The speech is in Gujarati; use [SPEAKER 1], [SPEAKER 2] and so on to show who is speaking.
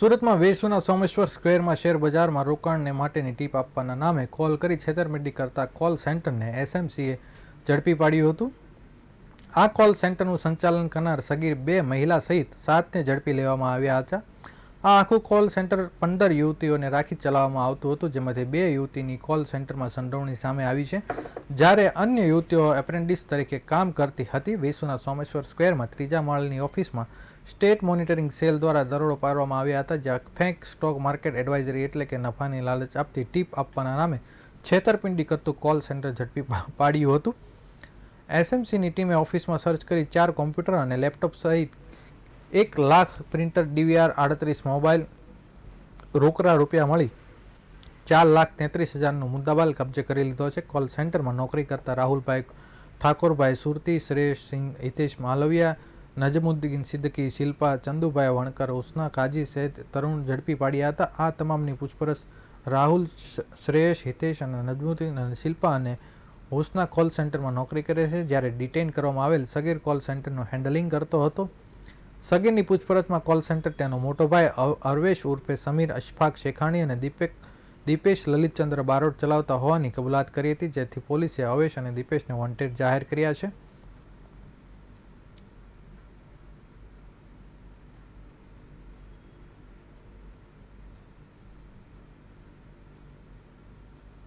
[SPEAKER 1] સુરતમાં વેસુના સોમેશ્વર સ્ક્વેરમાં શેર બજારમાં રોકાણને માટેની ટીપ આપવાના નામે કોલ કરી છેતરપિંડી કરતા કોલ સેન્ટરને એસએમસીએ ઝડપી પાડ્યું હતું. આ કોલ સેન્ટરનું સંચાલન કરનાર સગીર બે મહિલા સહિત સાતને ઝડપી લેવામાં આવ્યા હતા. આ આખું કોલ સેન્ટર પંદર યુવતીઓને રાખી ચલાવવામાં આવતું હતું, જેમાંથી બે યુવતીની કોલ સેન્ટરમાં સંડોવણી સામે આવી છે. જ્યારે અન્ય યુવતીઓ એપ્રેન્ટિસ તરીકે કામ કરતી હતી, વેસુના સોમેશ્વર સ્ક્વેરમાં ત્રીજા માળની ઓફિસમાં સ્ટેટ મોનિટરિંગ સેલ દ્વારા દરોડો પાડવામાં આવ્યા હતા, જ્યાં ફેંક સ્ટોક માર્કેટ એડવાઇઝરી એટલે કે નફાની લાલચ આપતી ટીપ આપવાના નામે છેતરપિંડી કરતું કોલ સેન્ટર ઝડપી પાડ્યું હતું. એસએમસીની ટીમે ઓફિસમાં સર્ચ કરી ચાર કોમ્પ્યુટર અને લેપટોપ સહિત એક લાખ પ્રિન્ટર ડીવીઆર આડત્રીસ મોબાઈલ રોકડા રૂપિયા મળી ચાર લાખ તેત્રીસ હજારનો મુદ્દાબાલ કબજે કરી લીધો છે. કોલ સેન્ટરમાં નોકરી કરતા રાહુલભાઈ ઠાકોરભાઈ સુરતી, શ્રેયસ સિંહ, હિતેશ માલવિયા નજમુદ્દીન સિદ્દકી, શિલ્પા, ચંદુભાઈ વણકર ઉસ્ના કાજી સહિત તરુણ ઝડપી પાડ્યા હતા. આ તમામની પૂછપરછ રાહુલ શ્રેયસ, હિતેશ અને નજમુદ્દીન અને શિલ્પા અને હુસના કોલ સેન્ટરમાં નોકરી કરે છે. જ્યારે ડિટેઇન કરવામાં આવેલ સગીર કોલ સેન્ટરનું હેન્ડલિંગ કરતો હતો. સગીરની પૂછપરછમાં કોલ સેન્ટર તેનો મોટો ભાઈ અરવેશ ઉર્ફે સમીર અશફાક શેખાણી અને દીપેક, દીપેશ લલિતચંદ્ર બારોટ ચલાવતા હોવાની કબૂલાત કરી હતી, જેથી પોલીસે અવેશ અને દીપેશને વોન્ટેડ જાહેર કર્યા છે.